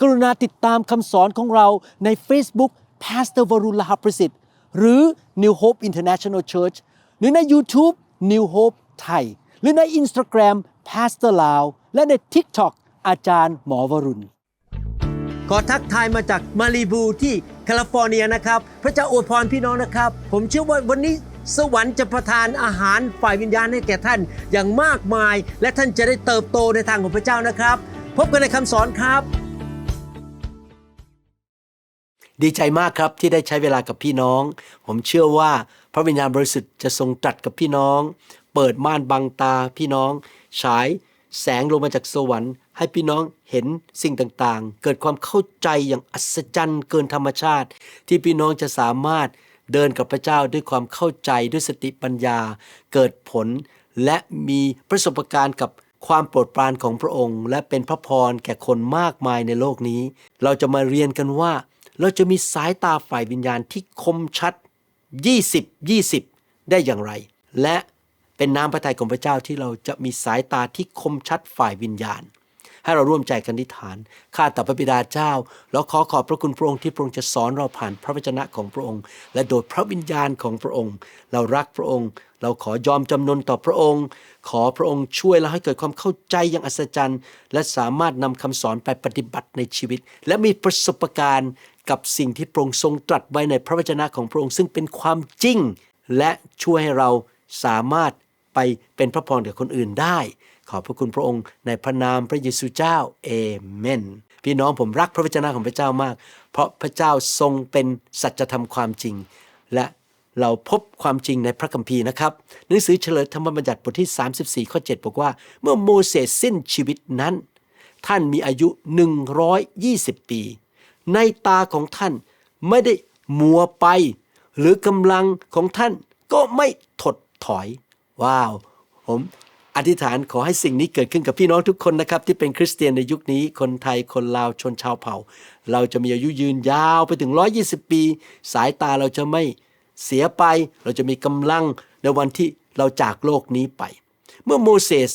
กรุณาติดตามคำสอนของเราใน Facebook Pastor v a r u l a h a Prasit หรือ New Hope International Church หรือใน YouTube New Hope ไทย หรือใน Instagram Pastor Lao และใน TikTok อาจารย์หมอวรุณ ขอทักทายมาจากมารีบูที่แคลิฟอร์เนียนะครับ พระเจ้าอวยพรพี่น้องนะครับ ผมเชื่อว่าวันนี้สวรรค์จะประทานอาหารฝ่ายวิญญาณให้แก่ท่านอย่างมากมาย และท่านจะได้เติบโตในทางของพระเจ้านะครับ พบกันในคำสอนครับ ดีใจมากครับที่ได้ใช้เวลากับพี่น้อง ผมเชื่อว่าพระวิญญาณบริสุทธิ์จะทรงตรัสกับพี่น้อง เปิดม่านบังตาพี่น้อง ฉายแสงลงมาจากสวรรค์ ให้พี่น้องเห็นสิ่งต่างๆ เกิดความเข้าใจอย่างอัศจรรย์เกินธรรมชาติ ที่พี่น้องจะสามารถเดินกับพระเจ้าด้วยความเข้าใจด้วยสติปัญญา เกิดผลและมีประสบการณ์กับความโปรดปรานของพระองค์ และเป็นพระพรแก่คนมากมายในโลกนี้ เราจะมาเรียนกันว่า เราจะมีสายตาฝ่ายวิญญาณที่คมชัด 20 20 ได้อย่างไร และเป็นน้ำพระทัยของพระเจ้าที่เราจะมีสายตาที่คมชัดฝ่ายวิญญาณ ให้เราร่วมใจกันอธิฐาน ข้าแต่พระบิดาเจ้า แล้วขอขอบพระคุณพระองค์ที่พระองค์จะสอนเราผ่านพระวจนะของพระองค์ และโดยพระวิญญาณของพระองค์ เรารักพระองค์ เราขอยอมจำนนต่อพระองค์ ขอพระองค์ช่วยเราให้เกิดความเข้าใจอย่างอัศจรรย์ และสามารถนำคำสอนไปปฏิบัติในชีวิต และมีประสบการณ์กับสิ่งที่พระองค์ทรงตรัสไว้ในพระวจนะของพระองค์ซึ่งเป็นความจริง และช่วยให้เราสามารถไปเป็นพระพรแก่คนอื่นได้ ขอบพระคุณพระองค์ในพระนามพระเยซูเจ้าเอเมนพี่น้องผมรักพระวจนะของพระเจ้ามาก เพราะพระเจ้าทรงเป็นสัจธรรมความจริง และ เราพบความจริงในพระคัมภีร์นะครับ หนังสือเฉลยธรรมบัญญัติบทที่ 34 ข้อ 7 บอกว่า เมื่อโมเสสสิ้นชีวิตนั้น ท่านมีอายุ 120 ปี ในตาของท่านไม่ได้มัวไป หรือกำลังของท่านก็ไม่ถดถอย ว้าว ผมอธิษฐานขอให้สิ่งนี้เกิดขึ้นกับพี่น้องทุกคนนะครับที่เป็นคริสเตียนในยุคนี้คนไทยคนลาวชนชาวเผ่า เราจะมีอายุยืนยาวไปถึง 120 ปี สายตาเราจะไม่ เสียไป เราจะมีกำลังในวันที่เราจากโลกนี้ไป เมื่อโมเสส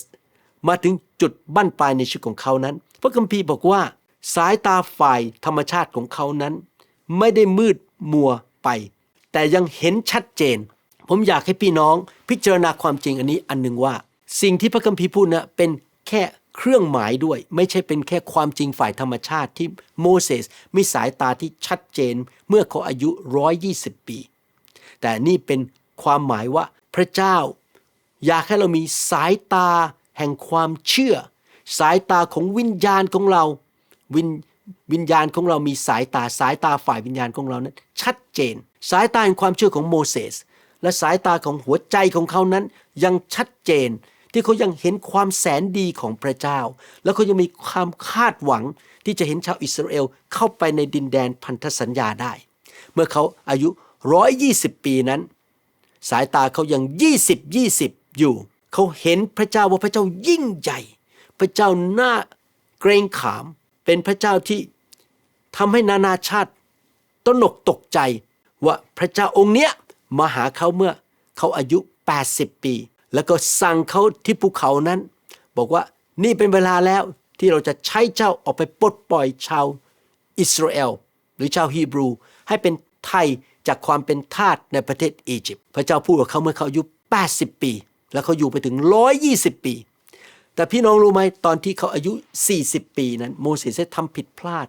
มาถึงจุดบั้นปลายในชีวิตของเขานั้น พระคัมภีร์บอกว่า สายตาฝ่ายธรรมชาติของเขานั้น ไม่ได้มืดมัวไป แต่ยังเห็นชัดเจน ผมอยากให้พี่น้องพิจารณาความจริงอันนี้อันหนึ่งว่า สิ่งที่พระคัมภีร์พูดนะเป็นแค่เครื่องหมายด้วย ไม่ใช่เป็นแค่ความจริงฝ่ายธรรมชาติที่โมเสสมีสายตาที่ชัดเจนเมื่อเขาอายุ 120 ปี แต่นี่เป็นความหมายว่าพระเจ้า อยากให้เรามีสายตาแห่งความเชื่อ สายตาของวิญญาณของเรา วิญวิญญาณของเรามีสายตาสายตาฝ่ายวิญญาณของเรานั้น ชัดเจน สายตาแห่งความเชื่อของโมเสสและสายตาของหัวใจของเขานั้นยังชัดเจน ที่เขายังเห็นความแสนดีของพระเจ้า แล้วเขายังมีความคาดหวังที่จะเห็นชาวอิสราเอลเข้าไปในดินแดนพันธสัญญาได้ เมื่อเขาอายุ 120 ปีนั้น สายตาเขายัง 20 20 อยู่ เขาเห็นพระเจ้าว่าพระเจ้ายิ่งใหญ่ พระเจ้าน่าเกรงขาม เป็นพระเจ้าที่ทำให้นานาชาติตนกตกใจว่าพระเจ้าองค์เนี้ยมาหาเขาเมื่อเขาอายุ 80 ปี แล้วก็สั่งเขาที่ภูเขานั้น บอกว่านี่เป็นเวลาแล้วที่เราจะใช้เจ้าออกไปปลดปล่อยชาวอิสราเอลหรือชาวฮีบรู ให้เป็นไทย จากความเป็นทาสในประเทศอียิปต์พระเจ้าพูดกับเขาเมื่อเขาอายุ 80 ปี แล้วเขาอยู่ไปถึง 120 ปี แต่พี่น้องรู้ไหมตอนที่เขาอายุ 40 ปีนั้น โมเสสได้ทำผิดพลาด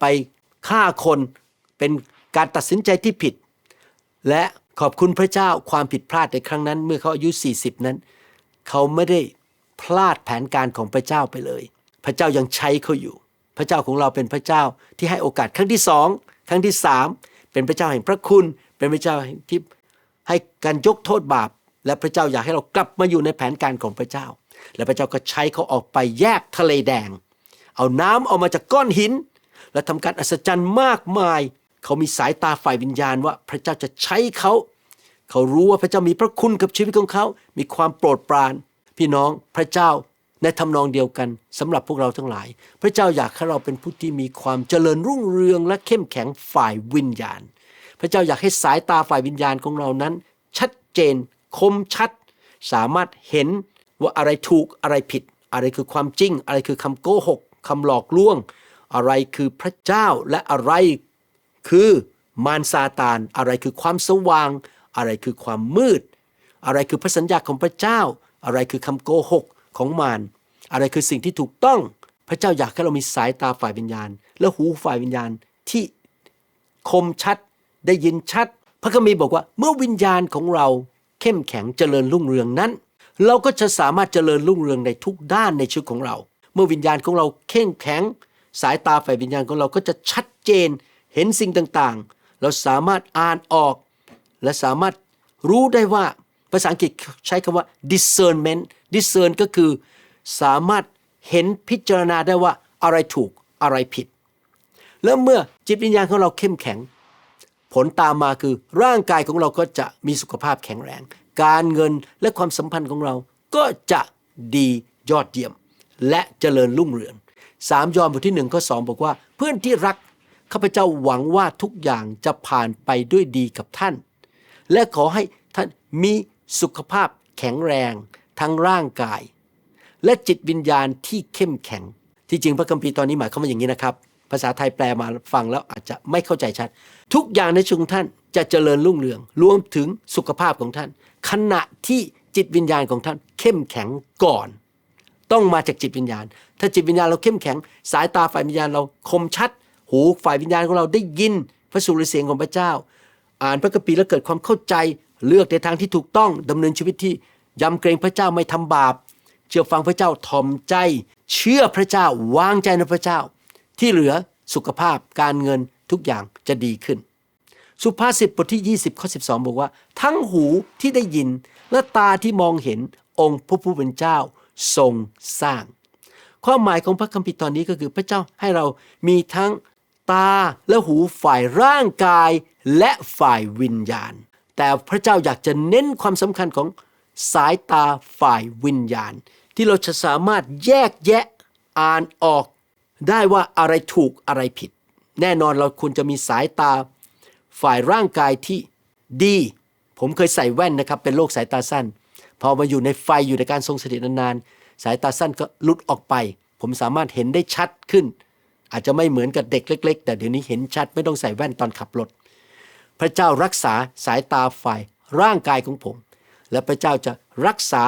ไปฆ่าคนเป็นการตัดสินใจที่ผิด และขอบคุณพระเจ้าความผิดพลาดในครั้งนั้น เมื่อเขาอายุ 40 นั้น เขาไม่ได้พลาดแผนการของพระเจ้าไปเลย พระเจ้ายังใช้เขาอยู่ พระเจ้าของเราเป็นพระเจ้าที่ให้โอกาสครั้งที่สองครั้งที่สาม เป็นพระเจ้าแห่งพระคุณ เป็นพระเจ้าที่ให้การยกโทษบาป และพระเจ้าอยากให้เรากลับมาอยู่ในแผนการของพระเจ้า และพระเจ้าก็ใช้เขาออกไปแยกทะเลแดง เอาน้ำออกมาจากก้อนหิน และทำการอัศจรรย์มากมาย เขามีสายตาฝ่ายวิญญาณว่าพระเจ้าจะใช้เขา เขารู้ว่าพระเจ้ามีพระคุณกับชีวิตของเขา มีความโปรดปราน พี่น้องพระเจ้า ในทำนองเดียวกันสำหรับพวกเราทั้งหลาย พระเจ้าอยากให้เราเป็นผู้ที่มีความเจริญรุ่งเรืองและเข้มแข็งฝ่ายวิญญาณ พระเจ้าอยากให้สายตาฝ่ายวิญญาณของเรานั้น ชัดเจน คมชัด สามารถเห็นว่าอะไรถูกอะไรผิด อะไรคือความจริง อะไรคือคำโกหกคำหลอกลวง อะไรคือพระเจ้าและอะไรคือมารซาตาน อะไรคือความสว่าง อะไรคือความมืด อะไรคือพระสัญญาของพระเจ้า อะไรคือคำโกหก ของมารอะไรคือสิ่งที่ถูกต้องพระเจ้าอยากให้เรามีสายตาฝ่ายวิญญาณ และหูฝ่ายวิญญาณที่คมชัดได้ยินชัด พระคัมภีร์บอกว่าเมื่อวิญญาณของเราเข้มแข็งเจริญรุ่งเรืองนั้น เราก็จะสามารถเจริญรุ่งเรืองในทุกด้านในชีวิตของเรา เมื่อวิญญาณของเราเข้มแข็ง สายตาฝ่ายวิญญาณของเราก็จะชัดเจนเห็นสิ่งต่างๆ เราสามารถอ่านออก และสามารถรู้ได้ว่าภาษาอังกฤษใช้คำว่า discernment discern ก็คือสามารถเห็นพิจารณาได้ว่าอะไรถูกอะไรผิด แล้วเมื่อจิตวิญญาณของเราเข้มแข็ง ผลตามมาคือร่างกายของเราก็จะมีสุขภาพแข็งแรง การเงินและความสัมพันธ์ของเราก็จะดียอดเยี่ยม และเจริญรุ่งเรืองสามยอห์นบทที่หนึ่งข้อสองบอกว่า เพื่อนที่รักข้าพเจ้าหวังว่าทุกอย่างจะผ่านไปด้วยดีกับท่าน และขอให้ท่านมีสุขภาพแข็งแรง ทั้งร่างกาย และจิตวิญญาณที่เข้มแข็ง ที่จริงพระคัมภีร์ตอนนี้หมายความว่าอย่างนี้นะครับ ภาษาไทยแปลมาฟังแล้วอาจจะไม่เข้าใจชัด ทุกอย่างในชีวิตท่านจะเจริญรุ่งเรือง รวมถึงสุขภาพของท่าน ขณะที่จิตวิญญาณของท่าน เข้มแข็งก่อน ต้องมาจากจิตวิญญาณ ถ้าจิตวิญญาณเราเข้มแข็ง สายตาฝ่ายวิญญาณเราคมชัด หูฝ่ายวิญญาณของเราได้ยินพระสุรเสียงของพระเจ้า อ่านพระคัมภีร์แล้วเกิดความเข้าใจเลือกในทางที่ถูกต้องดำเนินชีวิตที่ ยำเกรงพระเจ้าไม่ทำบาป เชื่อฟังพระเจ้าทอมใจ เชื่อพระเจ้าวางใจในพระเจ้า ที่เหลือสุขภาพการเงินทุกอย่างจะดีขึ้น สุภาษิตบทที่ 20ข้อ12 บอกว่า ทั้งหูที่ได้ยินและตาที่มองเห็นองค์พระผู้เป็นเจ้าทรงสร้าง ความหมายของพระคัมภีร์ตอนนี้ก็คือพระเจ้าให้เรามีทั้งตาและหูฝ่ายร่างกายและฝ่ายวิญญาณ แต่พระเจ้าอยากจะเน้นความสำคัญของ สายตาฝ่ายวิญญาณ ที่เราจะสามารถแยกแยะอ่านออก ได้ว่าอะไรถูกอะไรผิด แน่นอนเราควรจะมีสายตาฝ่ายร่างกายที่ดี ผมเคยใส่แว่นนะครับ เป็นโรคสายตาสั้น พอมาอยู่ในไฟอยู่ในการทรงสถิตนานๆ สายตาสั้นก็หลุดออกไป ผมสามารถเห็นได้ชัดขึ้น อาจจะไม่เหมือนกับเด็กเล็ก ๆ แต่เดี๋ยวนี้เห็นชัดไม่ต้องใส่แว่นตอนขับรถ พระเจ้ารักษาสายตาฝ่ายร่างกายของผม และพระเจ้าจะรักษา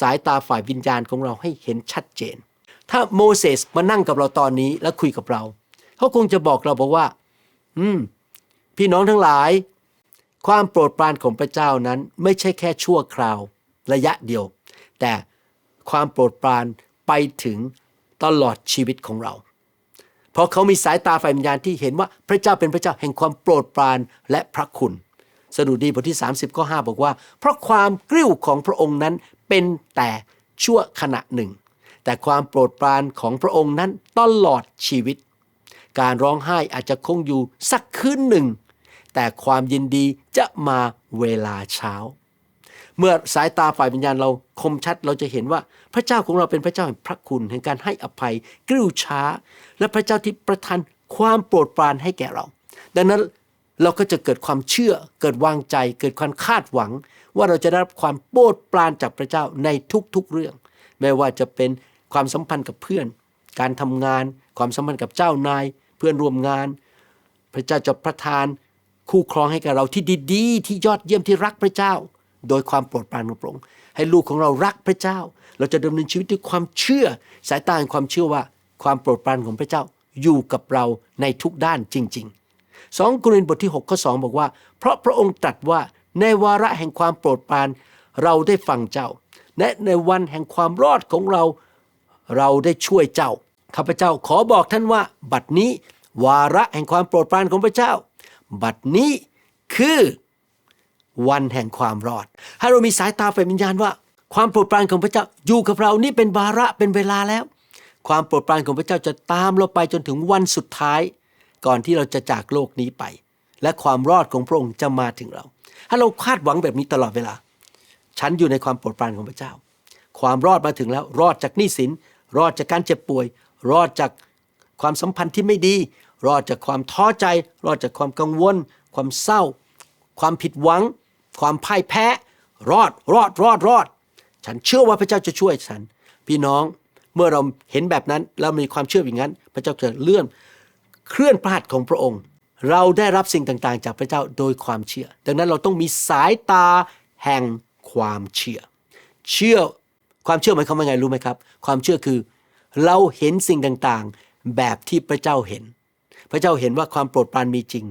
สายตาฝ่ายวิญญาณของเราให้เห็นชัดเจน ถ้าโมเสสมานั่งกับเราตอนนี้แล้วคุยกับเรา เขาคงจะบอกเราบอกว่า อืม พี่น้องทั้งหลาย ความโปรดปรานของพระเจ้านั้นไม่ใช่แค่ชั่วคราวระยะเดียว แต่ความโปรดปรานไปถึงตลอดชีวิตของเรา เพราะเขามีสายตาฝ่ายวิญญาณที่เห็นว่าพระเจ้าเป็นพระเจ้าแห่งความโปรดปรานและพระคุณ สดุดีบทที่ 30 ข้อ 5 บอกว่า เพราะความกริ้วของพระองค์นั้นเป็นแต่ชั่วขณะหนึ่ง แต่ความโปรดปรานของพระองค์นั้นตลอดชีวิต การร้องไห้อาจจะคงอยู่สักคืนหนึ่ง แต่ความยินดีจะมาเวลาเช้า เมื่อสายตาฝ่ายวิญญาณเราคมชัดเราจะเห็นว่าพระเจ้าของเราเป็นพระเจ้าแห่งพระคุณแห่งการให้อภัย กริ้วช้า และพระเจ้าที่ประทานความโปรดปรานให้แก่เรา ดังนั้น เราก็จะเกิดความเชื่อ เกิดวางใจ เกิดความคาดหวัง ว่าเราจะได้รับความโปรดปรานจากพระเจ้าในทุกๆเรื่อง ไม่ว่าจะเป็นความสัมพันธ์กับเพื่อน การทำงาน ความสัมพันธ์กับเจ้านาย เพื่อนร่วมงาน พระเจ้าจะประทานคู่ครองให้กับเราที่ดีๆ ที่ยอดเยี่ยมที่รักพระเจ้า โดยความโปรดปรานของพระองค์ให้ลูกของเรารักพระเจ้า เราจะดำเนินชีวิตด้วยความเชื่อ สายตาแห่งความเชื่อว่า ความโปรดปรานของพระเจ้าอยู่กับเราในทุกด้านจริง ๆ 2โครินธ์บทที่6ข้อ2บอกว่า เพราะพระองค์ตรัสว่าในวาระแห่งความโปรดปรานเราได้ฟังเจ้า และในวันแห่งความรอดของเราเราได้ช่วยเจ้าข้าพเจ้าขอบอกท่านว่า บัดนี้วาระแห่งความโปรดปรานของพระเจ้า บัดนี้คือวันแห่งความรอด ให้เรามีสายตาฝ่ายวิญญาณว่า ความโปรดปรานของพระเจ้าอยู่กับเรานี่เป็นวาระเป็นเวลาแล้ว ความโปรดปรานของพระเจ้าจะตามเราไปจนถึงวันสุดท้าย ก่อนที่เราจะจากโลกนี้ไป และความรอดของพระองค์จะมาถึงเราให้เราคาดหวังแบบนี้ตลอดเวลา ฉันอยู่ในความโปรดปรานของพระเจ้า ความรอดมาถึงแล้ว รอดจากหนี้สิน รอดจากการเจ็บป่วย รอดจากความสัมพันธ์ที่ไม่ดี รอดจากความท้อใจ รอดจากความกังวล ความเศร้า ความผิดหวัง ความพ่ายแพ้ รอด รอด รอด รอด ฉันเชื่อว่าพระเจ้าจะช่วยฉัน พี่น้อง เมื่อเราเห็นแบบนั้นแล้วมีความเชื่ออย่างนั้น พระเจ้าจะเลื่อน เคลื่อนพระหัตถ์ของพระองค์ เราได้รับสิ่งต่างๆ จากพระเจ้าโดยความเชื่อ ดังนั้นเราต้องมีสายตาแห่งความเชื่อ เชื่อความเชื่อหมายความว่าไงรู้ไหมครับ ความเชื่อคือ เราเห็นสิ่งต่างๆ แบบที่พระเจ้าเห็น พระเจ้าเห็นว่าความโปรดปรานมีจริง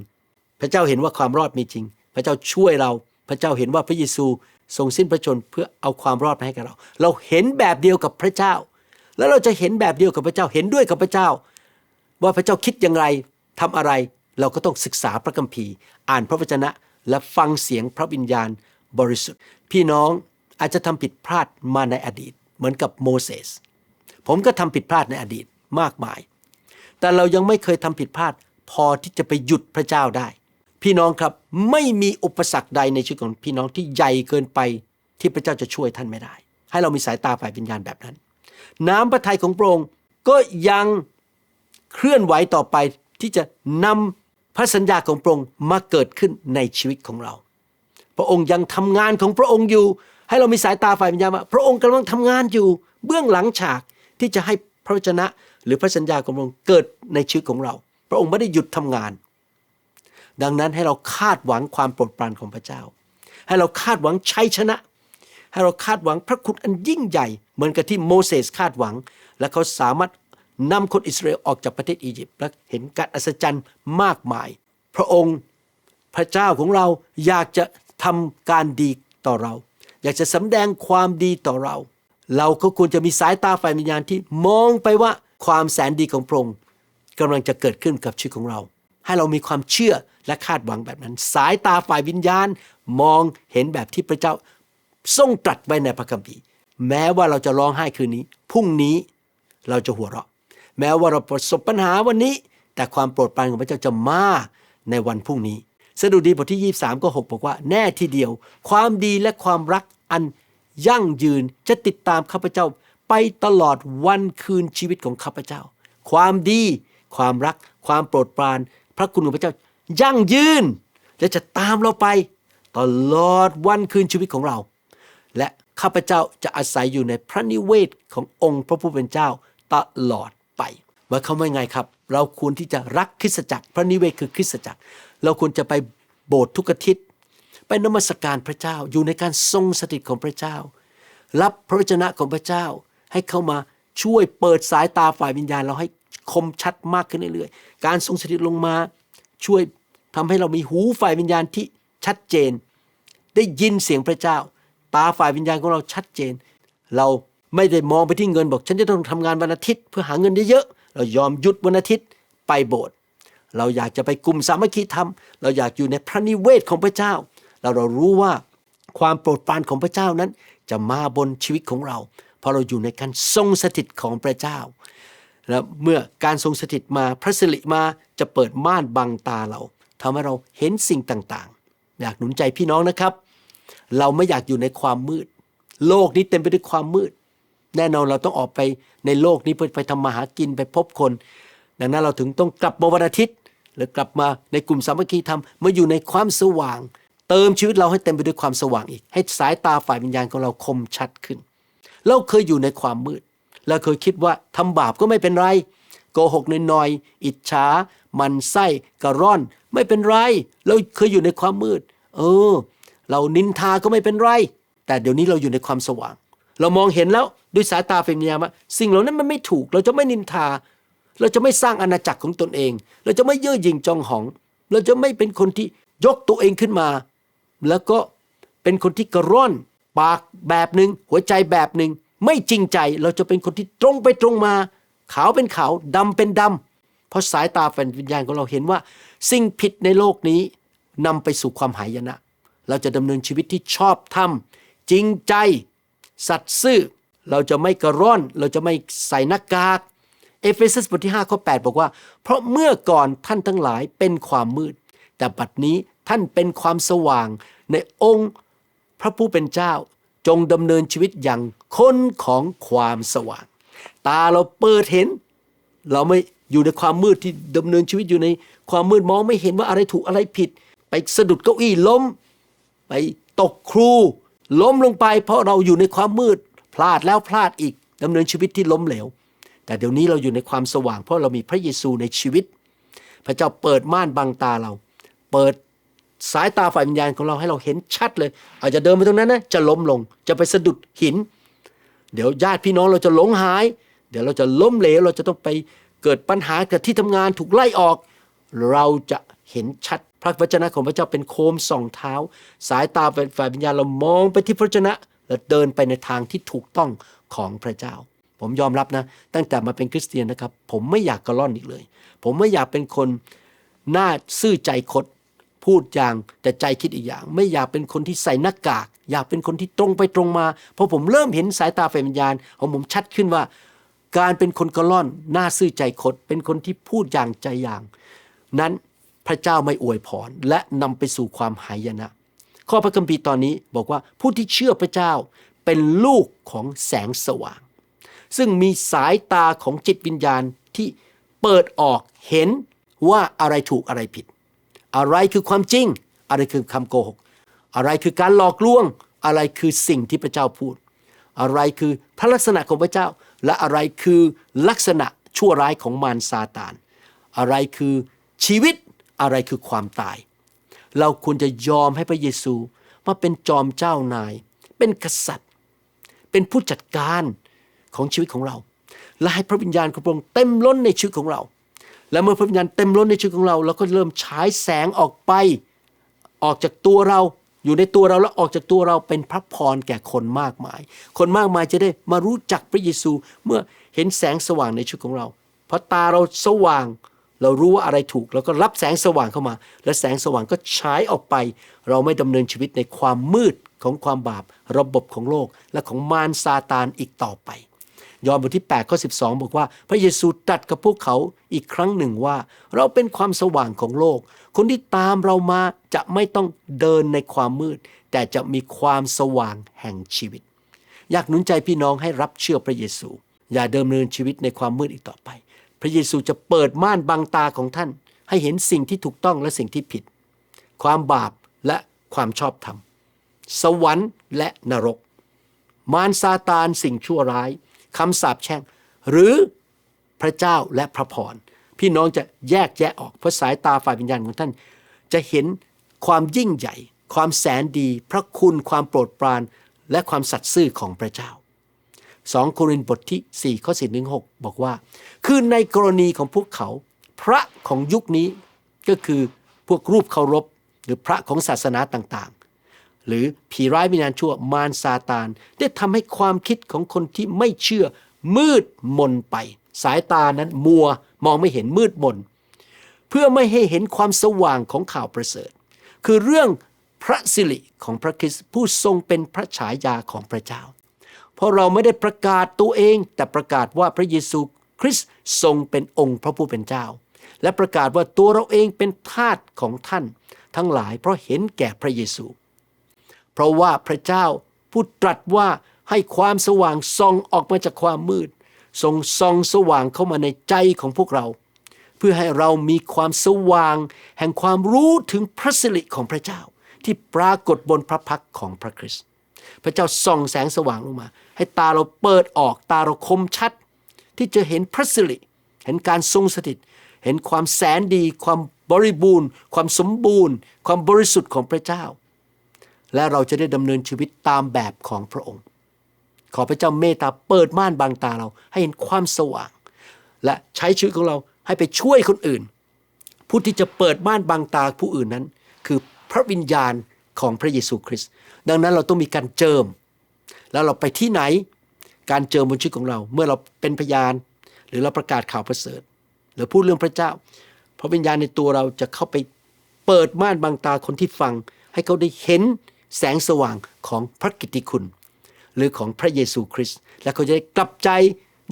พระเจ้าเห็นว่าความรอดมีจริง พระเจ้าช่วยเรา พระเจ้าเห็นว่าพระเยซูทรงสิ้นพระชนเพื่อเอาความรอดมาให้กับเรา เราเห็นแบบเดียวกับพระเจ้า แล้วเราจะเห็นแบบเดียวกับพระเจ้า เห็นด้วยกับพระเจ้า ว่าพระเจ้าคิดอย่างไรทำอะไร เราก็ต้องศึกษาพระคัมภีร์ อ่านพระวจนะ และฟังเสียงพระวิญญาณบริสุทธิ์ พี่น้องอาจจะทำผิดพลาดมาในอดีต เหมือนกับโมเสสผมก็ทำผิดพลาดในอดีตมากมาย แต่เรายังไม่เคยทำผิดพลาดพอที่จะไปหยุดพระเจ้าได้ พี่น้องครับไม่มีอุปสรรคใดในชีวิตของพี่น้องที่ใหญ่เกินไปที่พระเจ้าจะช่วยท่านไม่ได้ ให้เรามีสายตาฝ่ายวิญญาณแบบนั้น น้ำพระทัยของพระองค์ก็ยัง เคลื่อนไหวต่อไปที่จะนำพระสัญญาของพระองค์มาเกิดขึ้นในชีวิตของเรา พระองค์ยังทำงานของพระองค์อยู่ ให้เรามีสายตาฝ่ายวิญญาณว่าพระองค์กำลังทำงานอยู่ เบื้องหลังฉากที่จะให้พระวจนะ หรือพระสัญญาของพระองค์เกิดในชีวิตของเรา พระองค์ไม่ได้หยุดทำงาน ดังนั้นให้เราคาดหวังความโปรดปรานของพระเจ้า ให้เราคาดหวังชัยชนะให้เราคาดหวังพระคุณอันยิ่งใหญ่ เหมือนกับที่โมเสสคาดหวัง และเขาสามารถ นำคนอิสราเอลออกจากประเทศอียิปต์และเห็นการอัศจรรย์มากมาย พระองค์พระเจ้าของเราอยากจะทำการดีต่อเรา อยากจะสำแดงความดีต่อเรา เราก็ควรจะมีสายตาฝ่ายวิญญาณที่มองไปว่าความแสนดีของพระองค์กำลังจะเกิดขึ้นกับชีวิตของเรา ให้เรามีความเชื่อและคาดหวังแบบนั้น สายตาฝ่ายวิญญาณมองเห็นแบบที่พระเจ้าทรงตรัสไว้ในพระคัมภีร์ แม้ว่าเราจะร้องไห้คืนนี้พรุ่งนี้เราจะหัวเราะ แม้ว่าเราประสบปัญหาวันนี้ แต่ความโปรดปรานของพระเจ้าจะมาในวันพรุ่งนี้ สดุดีบทที่ 23 ก็ 6 บอกว่าแน่ทีเดียว ความดีและความรักอันยั่งยืนจะติดตามข้าพเจ้าไปตลอดวันคืนชีวิตของข้าพเจ้า ความดี ความรัก ความโปรดปราน พระคุณของพระเจ้ายั่งยืน และจะตามเราไป ตลอดวันคืนชีวิตของเรา และข้าพเจ้าจะอาศัยอยู่ในพระนิเวศขององค์พระผู้เป็นเจ้าตลอด มายความว่าไงครับ เราควรที่จะรักคริสตจักร พระนิเวศคือคริสตจักร เราควรจะไปโบสถ์ทุกอาทิตย์ ไปนมัสการพระเจ้าอยู่ในการทรงสถิตของพระเจ้า รับพระวจนะของพระเจ้าให้เข้ามาช่วยเปิดสายตาฝ่ายวิญญาณ เราให้คมชัดมากขึ้นเรื่อยๆ การทรงสถิตลงมาช่วยทำให้เรามีหูฝ่ายวิญญาณที่ชัดเจน ได้ยินเสียงพระเจ้า ตาฝ่ายวิญญาณของเราชัดเจน เราไม่ได้มองไปที่เงินบอก ฉันจะต้องทำงานวันอาทิตย์ เพื่อหาเงินเยอะ เรายอมหยุดวันอาทิตย์ไปโบสถ์เราอยากจะไปกลุ่มสามัคคีธรรม เราอยากอยู่ในพระนิเวศของพระเจ้า เราเรารู้ว่าความโปรดปรานของพระเจ้านั้น จะมาบนชีวิตของเรา เพราะเราอยู่ในการทรงสถิตของพระเจ้า และเมื่อการทรงสถิตมาพระสิริมาจะเปิดม่านบังตาเราทำให้เราเห็นสิ่งต่างๆ อยากหนุนใจพี่น้องนะครับ เราไม่อยากอยู่ในความมืด โลกนี้เต็มไปด้วยความมืด แน่นอนเราต้องออกไปในโลกนี้เพื่อไปทำมาหากินไปพบคน ดังนั้นเราถึงต้องกลับมาวันอาทิตย์ หรือกลับมาในกลุ่มสามัคคีธรรมมาอยู่ในความสว่าง เติมชีวิตเราให้เต็มไปด้วยความสว่างอีก ให้สายตาฝ่ายวิญญาณของเราคมชัดขึ้น เราเคยอยู่ในความมืด เราเคยคิดว่าทำบาปก็ไม่เป็นไรโกหกน้อยๆอิจฉามันไส้กระร่อน ไม่เป็นไร เราเคยอยู่ในความมืด เออ เรานินทาก็ไม่เป็นไร แต่เดี๋ยวนี้เราอยู่ในความสว่าง เรามองเห็นแล้วด้วยสายตาเป็นญาณว่าสิ่งเหล่านั้นมันไม่ถูก เราจะไม่นินทา เราจะไม่สร้างอาณาจักรของตนเอง เราจะไม่เย่อหยิ่งจองหอง เราจะไม่เป็นคนที่ยกตัวเองขึ้นมา แล้วก็เป็นคนที่กระร่อนปากแบบหนึ่งหัวใจแบบหนึ่งไม่จริงใจเราจะเป็นคนที่ตรงไปตรงมา ขาวเป็นขาวดำเป็นดำเพราะสายตาแฟนวิญญาณของเราเห็นว่า สิ่งผิดในโลกนี้นำไปสู่ความหายนะ เราจะดำเนินชีวิตที่ชอบธรรมจริงใจ สัตย์ซื่อ เราจะไม่กระร่อน เราจะไม่ใส่หน้ากาก เอเฟซัสบทที่5ข้อ8บอกว่า เพราะเมื่อก่อนท่านทั้งหลายเป็นความมืด แต่บัดนี้ท่านเป็นความสว่างในองค์พระผู้เป็นเจ้า จงดำเนินชีวิตอย่างคนของความสว่าง ตาเราเปิดเห็น เราไม่อยู่ในความมืดที่ดำเนินชีวิตอยู่ในความมืดมองไม่เห็นว่าอะไรถูกอะไรผิด ไปสะดุดเก้าอี้ล้ม ไปตกครู ล้มลงไปเพราะเราอยู่ในความมืด พลาดแล้วพลาดอีกดำเนินชีวิตที่ล้มเหลว แต่เดี๋ยวนี้เราอยู่ในความสว่าง เพราะเรามีพระเยซูในชีวิต พระเจ้าเปิดม่านบังตาเรา เปิดสายตาฝ่ายวิญญาณของเราให้เราเห็นชัดเลย อาจจะเดินไปตรงนั้นนะจะล้มลง จะไปสะดุดหิน เดี๋ยวญาติพี่น้องเราจะหลงหาย เดี๋ยวเราจะล้มเหลวเราจะต้องไปเกิดปัญหากับที่ทำงานถูกไล่ออก เราจะ เห็นชัด พระวจนะของพระเจ้าเป็นโคมส่องเท้า สายตาฝ่ายวิญญาณเรามองไปที่พระวจนะและเดินไปในทางที่ถูกต้องของพระเจ้า ผมยอมรับนะ ตั้งแต่มาเป็นคริสเตียนนะครับ ผมไม่อยากกระล่อนอีกเลย ผมไม่อยากเป็นคนหน้าซื่อใจคดพูดอย่างแต่ใจคิดอีกอย่าง ไม่อยากเป็นคนที่ใส่หน้ากาก อยากเป็นคนที่ตรงไปตรงมา เพราะผมเริ่มเห็นสายตาฝ่ายวิญญาณของผมชัดขึ้นว่า การเป็นคนกระล่อนหน้าซื่อใจคดเป็นคนที่พูดอย่างใจอย่าง นั้น พระเจ้าไม่อวยพรและนำไปสู่ความหายนะ ข้อพระคัมภีร์ตอนนี้บอกว่าผู้ที่เชื่อพระเจ้าเป็นลูกของแสงสว่าง ซึ่งมีสายตาของจิตวิญญาณที่เปิดออกเห็นว่าอะไรถูกอะไรผิด อะไรคือความจริง อะไรคือคำโกหก อะไรคือการหลอกลวง อะไรคือสิ่งที่พระเจ้าพูด อะไรคือพระลักษณะของพระเจ้า และอะไรคือลักษณะชั่วร้ายของมารซาตาน อะไรคือชีวิต อะไรคือความตาย เราควรจะยอมให้พระเยซูมาเป็นจอมเจ้านาย เป็นกษัตริย์ เป็นผู้จัดการของชีวิตของเรา และให้พระวิญญาณของพระองค์เต็มล้นในชีวิตของเรา และเมื่อพระวิญญาณเต็มล้นในชีวิตของเราเราก็เริ่มฉายแสงออกไป ออกจากตัวเราอยู่ในตัวเราแล้วออกจากตัวเราเป็นพระพรแก่คนมากมาย คนมากมายจะได้มารู้จักพระเยซูเมื่อเห็นแสงสว่างในชีวิตของเรา เพราะตาเราสว่าง เรารู้ว่าอะไรถูกเราก็รับแสงสว่างเข้ามา และแสงสว่างก็ฉายออกไป เราไม่ดำเนินชีวิตในความมืดของความบาประบบของโลกและของมารซาตานอีกต่อไป ยอห์นบทที่8ข้อ12 บอกว่า พระเยซูตรัสกับพวกเขาอีกครั้งหนึ่งว่า เราเป็นความสว่างของโลก คนที่ตามเรามาจะไม่ต้องเดินในความมืด แต่จะมีความสว่างแห่งชีวิต อยากหนุนใจพี่น้องให้รับเชื่อพระเยซู อย่าเดิมเนินชีวิตในความมืดอีกต่อไป พระเยซูจะเปิดม่านบังตาของท่าน ให้เห็นสิ่งที่ถูกต้องและสิ่งที่ผิด ความบาปและความชอบธรรม สวรรค์และนรก มารซาตานสิ่งชั่วร้ายคำสาปแช่ง หรือพระเจ้าและพระพรพี่น้องจะแยกแยะออกเพราะสายตาฝ่ายวิญญาณของท่าน จะเห็นความยิ่งใหญ่ ความแสนดี พระคุณความโปรดปรานและความสัตย์ซื่อของพระเจ้า 2 โครินธ์บทที่ 4 ข้อ4ถึง6บอกว่า คือในกรณีของพวกเขา พระของยุคนี้ก็คือพวกรูปเคารพ หรือพระของศาสนาต่างๆ หรือผีร้ายวิญญาณชั่วมารซาตาน ได้ทำให้ความคิดของคนที่ไม่เชื่อมืดมนไป สายตานั้นมัวมองไม่เห็นมืดมน เพื่อไม่ให้เห็นความสว่างของข่าวประเสริฐ คือเรื่องพระสิริของพระคริสต์ผู้ทรงเป็นพระฉายาของพระเจ้า เพราะเราไม่ได้ประกาศตัวเอง แต่ประกาศว่าพระเยซูคริสต์ทรงเป็นองค์พระผู้เป็นเจ้า และประกาศว่าตัวเราเองเป็นทาสของท่าน ทั้งหลายเพราะเห็นแก่พระเยซู เพราะว่าพระเจ้าผู้ตรัสว่าให้ความสว่างส่องออกมาจากความมืดทรงส่องสว่างเข้ามาในใจของพวกเรา เพื่อให้เรามีความสว่าง แห่งความรู้ถึงพระสิริของพระเจ้า ที่ปรากฏบนพระพักของพระคริสต์ พระเจ้าส่องแสงสว่างลงมา ให้ตาเราเปิดออกตาเราคมชัด ที่จะเห็นพระสิริเห็นการทรงสถิต เห็นความแสนดี ความบริบูรณ์ ความสมบูรณ์ ความบริสุทธิ์ของพระเจ้า และเราจะได้ดำเนินชีวิตตามแบบของพระองค์ ขอพระเจ้าเมตตาเปิดม่านบางตาเรา ให้เห็นความสว่าง และใช้ชีวิตของเราให้ไปช่วยคนอื่น ผู้ที่จะเปิดม่านบางตาผู้อื่นนั้น คือพระวิญญาณ ของพระเยซูคริสต์ดังนั้นเราต้องมีการเจิม แล้วเราไปที่ไหนการเจิมบนชีวิตของเรา เมื่อเราเป็นพยาน หรือเราประกาศข่าวประเสริฐ หรือพูดเรื่องพระเจ้าพระวิญญาณในตัวเราจะเข้าไปเปิดม่านบางตาคนที่ฟัง ให้เขาได้เห็นแสงสว่างของพระกิตติคุณ หรือของพระเยซูคริสต์และเขาจะได้กลับใจ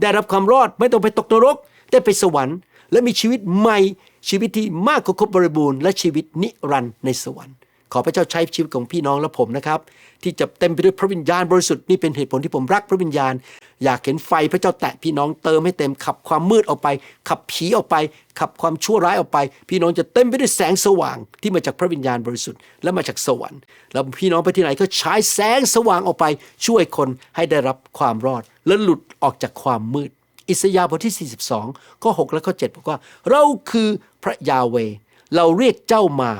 ได้รับความรอดไม่ต้องไปตกนรก ได้ไปสวรรค์ และมีชีวิตใหม่ชีวิตที่มากกว่าครบบริบูรณ์และชีวิตนิรันดร์ในสวรรค์ ขอพระเจ้าใช้ชีวิตของพี่น้องและผมนะครับ ที่จะเต็มไปด้วยพระวิญญาณบริสุทธิ์นี่เป็นเหตุผลที่ผมรักพระวิญญาณ อยากเห็นไฟพระเจ้าแตะพี่น้องเติมให้เต็มขับความมืดออกไป ขับผีออกไป ขับความชั่วร้ายออกไป พี่น้องจะเต็มไปด้วยแสงสว่างที่มาจากพระวิญญาณบริสุทธิ์และมาจากสวรรค์แล้วพี่น้องไปที่ไหนก็ฉายแสงสว่างออกไป ช่วยคนให้ได้รับความรอด และหลุดออกจากความมืด อิสยาห์บทที่ 42ข้อ6และข้อ7บอกว่า เราคือพระยาเว เราเรียกเจ้ามา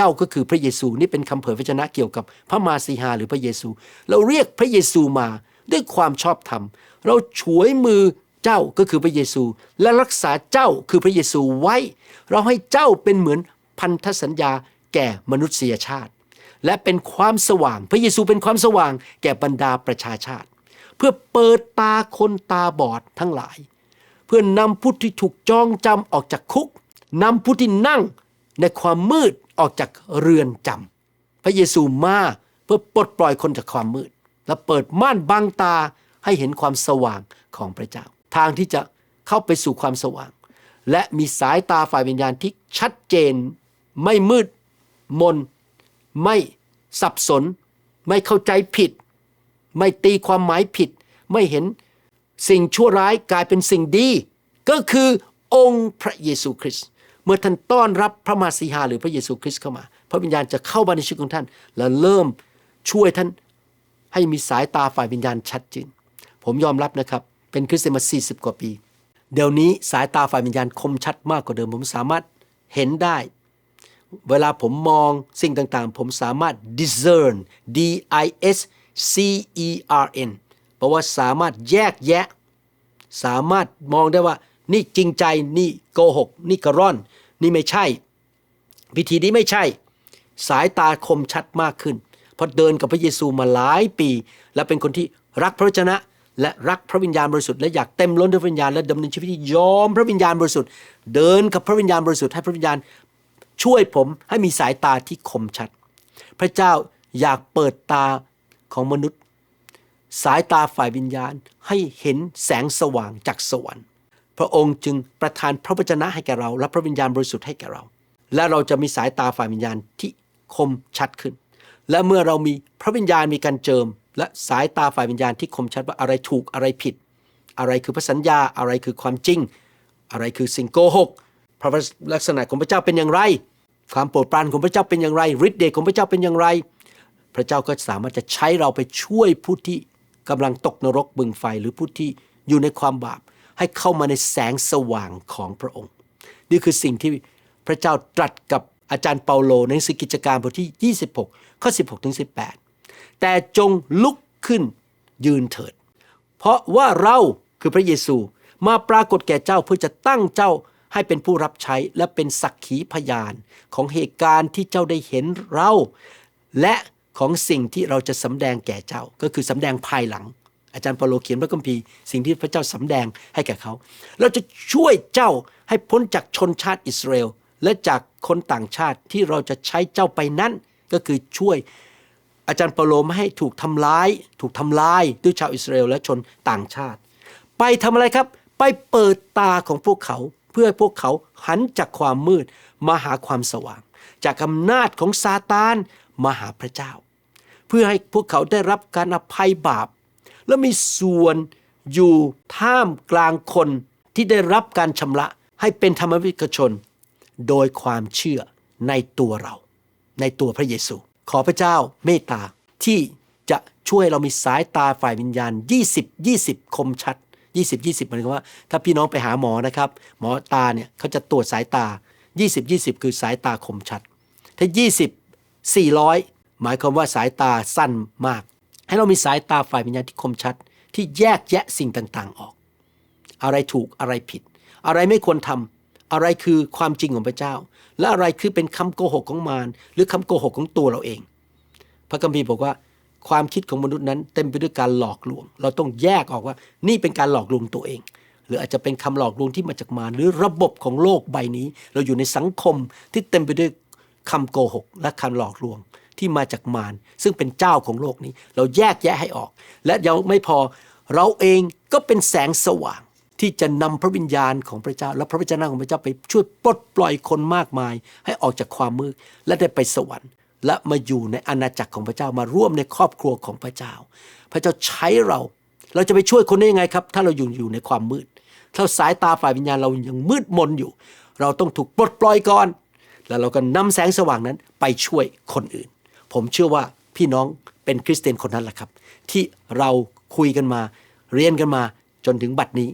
เจ้าก็คือพระเยซูนี่เป็นคำเผยพระชนะเกี่ยวกับพระมาสีหาหรือพระเยซู เราเรียกพระเยซูมาด้วยความชอบธรรม เราฉวยมือเจ้าก็คือพระเยซู และรักษาเจ้าคือพระเยซูไว้ เราให้เจ้าเป็นเหมือนพันธสัญญาแก่มนุษยชาติ และเป็นความสว่าง พระเยซูเป็นความสว่างแก่บรรดาประชาชาติ เพื่อเปิดตาคนตาบอดทั้งหลาย เพื่อนำผู้ที่ถูกจองจำออกจากคุกนำผู้ที่นั่งในความมืด ออกจากเรือนจำพระเยซูมาเพื่อปลดปล่อยคนจากความมืด และเปิดม่านบังตาให้เห็นความสว่างของพระเจ้า ทางที่จะเข้าไปสู่ความสว่าง และมีสายตาฝ่ายวิญญาณที่ชัดเจน ไม่มืดมน ไม่สับสน ไม่เข้าใจผิด ไม่ตีความหมายผิด ไม่เห็นสิ่งชั่วร้ายกลายเป็นสิ่งดี ก็คือองค์พระเยซูคริสต์ มื่อท่านต้อนรับพระมาสีหาหรือพระเยซูคริสต์เข้ามา พระวิญญาณจะเข้ามาในชีวิตของท่าน และเริ่มช่วยท่านให้มีสายตาฝ่ายวิญญาณชัดเจนผมยอมรับนะครับ เป็นคริสเตียนมา 40 กว่าปี เดี๋ยวนี้สายตาฝ่ายวิญญาณคมชัดมากกว่าเดิม ผมสามารถเห็นได้ เวลาผมมองสิ่งต่างๆ ผมสามารถ discern D I S C E R N แปลว่าสามารถแยกแยะ สามารถมองได้ว่า นี่จริงใจนี่โกหก นี่กระร่อน นี่ไม่ใช่ พิธีนี้ไม่ใช่ สายตาคมชัดมากขึ้นเพราะเดินกับพระเยซูมาหลายปี และเป็นคนที่รักพระวจนะ และรักพระวิญญาณบริสุทธิ์และอยากเต็มล้นด้วยพระวิญญาณและดำเนินชีวิตที่ยอมพระวิญญาณบริสุทธิ์เดินกับพระวิญญาณบริสุทธิ์ให้พระวิญญาณ ช่วยผมให้มีสายตาที่คมชัด พระเจ้าอยากเปิดตาของมนุษย์ สายตาฝ่ายวิญญาณให้เห็นแสงสว่างจากสวรรค์ พระองค์จึงประทานพระวจนะให้แก่เรา และพระวิญญาณบริสุทธิ์ให้แก่เรา และเราจะมีสายตาฝ่ายวิญญาณที่คมชัดขึ้น และเมื่อเรามีพระวิญญาณมีการเจิม และสายตาฝ่ายวิญญาณที่คมชัดว่าอะไรถูกอะไรผิด อะไรคือพระสัญญาอะไรคือความจริง อะไรคือสิ่งโกหกพระลักษณะของพระเจ้าเป็นอย่างไร ความโปรดปรานของพระเจ้าเป็นอย่างไรฤทธิ์เดชของพระเจ้าเป็นอย่างไร พระเจ้าก็สามารถจะใช้เราไปช่วยผู้ที่กำลังตกนรกบึงไฟหรือผู้ที่อยู่ในความบาป ให้เข้ามาในแสงสว่างของพระองค์ นี่คือสิ่งที่พระเจ้าตรัสกับอาจารย์เปาโลในหนังสือกิจการบทที่ 26 ข้อ 16ถึง18 แต่จงลุกขึ้นยืนเถิด เพราะว่าเราคือพระเยซูมาปรากฏแก่เจ้าเพื่อจะตั้งเจ้าให้เป็นผู้รับใช้และเป็นสักขีพยานของเหตุการณ์ที่เจ้าได้เห็นเรา และของสิ่งที่เราจะสำแดงแก่เจ้าก็คือสำแดงภายหลัง อาจารย์เปาโลเขียนพระคัมภีร์สิ่งที่พระเจ้าสำแดงให้แก่เขา เราจะช่วยเจ้าให้พ้นจากชนชาติอิสราเอลและจากคนต่างชาติที่เราจะใช้เจ้าไปนั้น ก็คือช่วยอาจารย์เปาโลไม่ให้ถูกทำร้าย ถูกทำลายด้วยชาวอิสราเอลและชนต่างชาติ ไปทำอะไรครับ ไปเปิดตาของพวกเขา เพื่อให้พวกเขาหันจากความมืดมาหาความสว่าง จากอำนาจของซาตานมาหาพระเจ้า เพื่อให้พวกเขาได้รับการอภัยบาป และมีส่วนอยู่ท่ามกลางคนที่ได้รับการชำระให้เป็นธรรมวิกชน โดยความเชื่อในตัวเรา ในตัวพระเยซู ขอพระเจ้าเมตตาที่จะช่วยเรามีสายตาฝ่ายวิญญาณ 20 20 คมชัด 20 20หมายความว่า ถ้าพี่น้องไปหาหมอนะครับ หมอตาเนี่ยเขาจะตรวจสายตา 20 20 คือสายตาคมชัด ถ้า 20 400 หมายความว่าสายตาสั้นมาก ให้เรามีสายตาฝ่ายวิญญาณที่คมชัด ที่แยกแยะสิ่งต่างๆออก อะไรถูกอะไรผิด อะไรไม่ควรทำอะไรคือความจริงของพระเจ้า และอะไรคือเป็นคำโกหกของมารหรือคำโกหกของตัวเราเอง พระคัมภีร์บอกว่า ความคิดของมนุษย์นั้นเต็มไปด้วยการหลอกลวง เราต้องแยกออกว่า นี่เป็นการหลอกลวงตัวเอง หรืออาจจะเป็นคำหลอกลวงที่มาจากมารหรือระบบของโลกใบนี้ เราอยู่ในสังคมที่เต็มไปด้วยคำโกหก และคำหลอกลวง ที่มาจากมารซึ่งเป็นเจ้าของโลกนี้ เราแยกแยะให้ออก และยังไม่พอเราเองก็เป็นแสงสว่างที่จะนำพระวิญญาณของพระเจ้า และพระวจนะของพระเจ้าไปช่วยปลดปล่อยคนมากมาย ให้ออกจากความมืดและได้ไปสวรรค์ และมาอยู่ในอาณาจักรของพระเจ้ามาร่วมในครอบครัวของพระเจ้า พระเจ้าใช้เรา เราจะไปช่วยคนได้ยังไงครับ ถ้าเราอยู่อยู่ในความมืดถ้าสายตาฝ่ายวิญญาณเรายังมืดมนอยู่ เราต้องถูกปลดปล่อยก่อน แล้วเราก็นำแสงสว่างนั้นไปช่วยคนอื่น ผมเชื่อว่าพี่น้องเป็นคริสเตียนคนนั้นแหละครับ ที่เราคุยกันมา เรียนกันมาจนถึงบัดนี้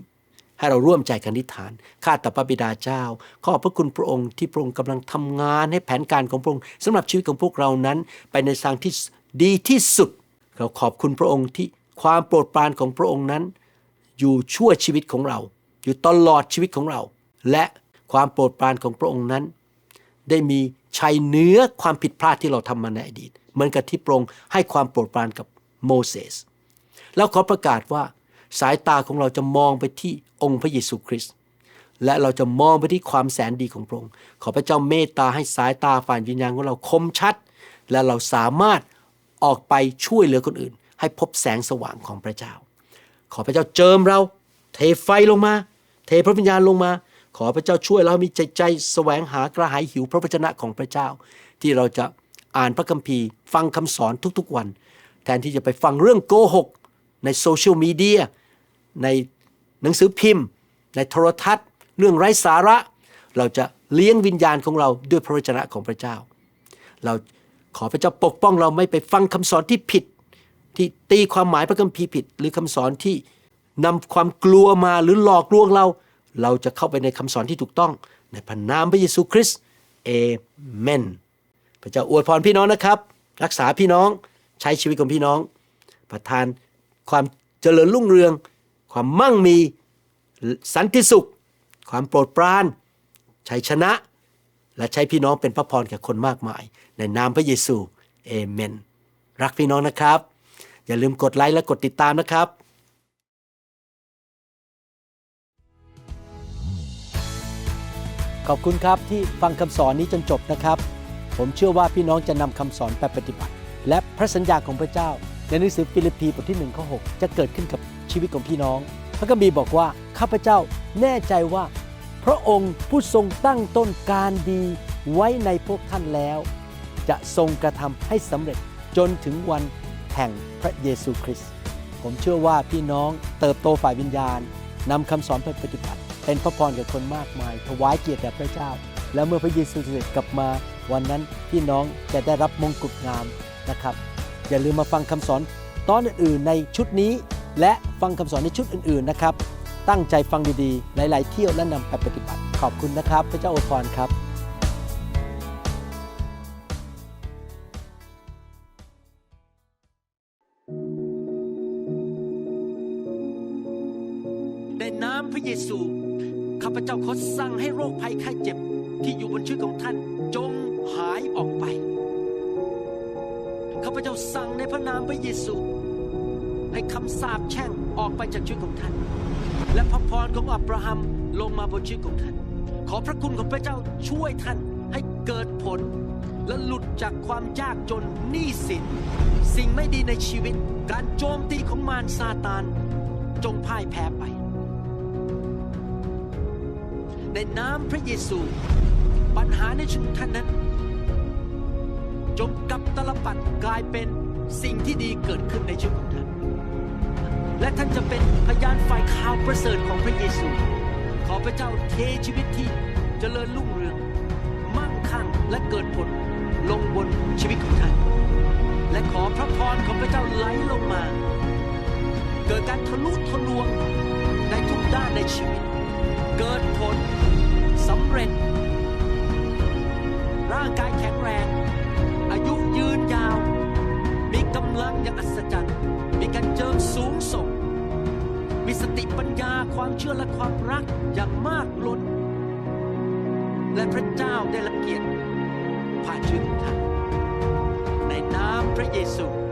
ให้เราร่วมใจกันอธิฐาน ข้าแต่พระบิดาเจ้า ขอบพระคุณพระองค์ที่พระองค์กำลังทำงานให้แผนการของพระองค์สำหรับชีวิตของพวกเรานั้น ไปในทางที่ดีที่สุด เราขอบคุณพระองค์ที่ความโปรดปรานของพระองค์นั้น อยู่ชั่วชีวิตของเรา อยู่ตลอดชีวิตของเรา และความโปรดปรานของพระองค์นั้น ได้มี ชัยเหนือความผิดพลาดที่เราทำมาในอดีตเหมือนกับที่พระองค์ให้ความโปรดปรานกับโมเสสแล้วขอประกาศว่าสายตาของเราจะมองไปที่องค์พระเยซูคริสต์และเราจะมองไปที่ความแสนดีของพระองค์ขอพระเจ้าเมตตาให้สายตาฝ่ายวิญญาณของเราคมชัด และเราสามารถออกไปช่วยเหลือคนอื่น ให้พบแสงสว่างของพระเจ้า ขอพระเจ้าเจิมเรา เทไฟลงมา เทพระวิญญาณลงมา ขอพระเจ้าช่วยเรามีใจใจแสวงหากระหายหิวพระวจนะของพระเจ้า ที่เราจะอ่านพระคัมภีร์ ฟังคำสอนทุกๆวัน แทนที่จะไปฟังเรื่องโกหก ในโซเชียลมีเดียในหนังสือพิมพ์ ในโทรทัศน์ เรื่องไร้สาระ เราจะเลี้ยงวิญญาณของเราด้วยพระวจนะของพระเจ้า เราขอพระเจ้าปกป้องเราไม่ไปฟังคำสอนที่ผิด ที่ตีความหมายพระคัมภีร์ผิด หรือคำสอนที่นำความกลัวมาหรือหลอกลวงเรา เราจะเข้าไปในคำสอนที่ถูกต้อง ในพระนามพระเยซูคริสต์เอเมนพระเจ้าอวยพรพี่น้องนะครับ รักษาพี่น้องใช้ชีวิตของพี่น้อง ประทานความเจริญรุ่งเรือง ความมั่งมีสันติสุข ความโปรดปรานชัยชนะ และใช้พี่น้องเป็นพระพรแก่คนมากมาย ในนามพระเยซูเอเมน รักพี่น้องนะครับ อย่าลืมกดไลค์และกดติดตามนะครับ ขอบคุณครับที่ฟังคำสอนนี้จนจบนะครับ ผมเชื่อว่าพี่น้องจะนำคำสอนไปปฏิบัติ และพระสัญญาของพระเจ้า ในหนังสือฟิลิปปีบทที่1ข้อ6จะเกิดขึ้นกับชีวิตของพี่น้อง พระคัมภีบอกว่าข้าพเจ้าแน่ใจว่า พระองค์ผู้ทรงตั้งต้นการดีไว้ในพวกท่านแล้ว จะทรงกระทำให้สำเร็จจนถึงวันแห่งพระเยซูคริสต์ผมเชื่อว่าพี่น้องเติบโตฝ่ายวิญญาณนำคำสอนไปปฏิบัติ เป็นพระพรแก่คนมากมาย ถวายเกียรติแด่พระเจ้า และเมื่อพระเยซูเสด็จกลับมาวันนั้นพี่น้องจะได้รับมงกุฎงามนะครับ อย่าลืมมาฟังคำสอนตอนอื่นๆในชุดนี้ และฟังคำสอนในชุดอื่นๆนะครับ ตั้งใจฟังดีๆ หลาย ๆ เที่ยวและนำไปปฏิบัติ ขอบคุณนะครับ พระเจ้าอวยพรครับ ขอสั่งให้โรคภัยไข้เจ็บที่อยู่บนชีวิตของท่านจงหายออกไปข้าพเจ้าสั่งในพระนามพระเยซู ให้คำสาปแช่งออกไปจากชีวิตของท่าน และพระพรของอับราฮัมลงมาบนชีวิตของท่าน ขอพระคุณของพระเจ้าช่วยท่านให้เกิดผล และหลุดจากความยากจนหนี้สิน สิ่งไม่ดีในชีวิต การโจมตีของมารซาตาน จงพ่ายแพ้ไป ในน้ำพระเยซู ปัญหาในชีวิตท่านนั้น จงกับตลปัดกลายเป็นสิ่งที่ดีเกิดขึ้นในชีวิตของท่าน และท่านจะเป็นพยานฝ่ายข่าวประเสริฐของพระเยซู ขอพระเจ้าเทชีวิตที่เจริญรุ่งเรือง มั่งคั่งและเกิดผลลงบนชีวิตของท่าน และขอพระพรของพระเจ้าไหลลงมา เกิดการทะลุทะลวงในทุกด้านในชีวิต เกิดผลสำเร็จ ร่างกายแข็งแรง อายุยืนยาว มีกำลังอย่างอัศจรรย์ มีการเจิมสูงส่ง มีสติปัญญาความเชื่อและความรักอย่างมากล้น และพระเจ้าได้รับเกียรติผ่านชีวิตของท่านในนามพระเยซู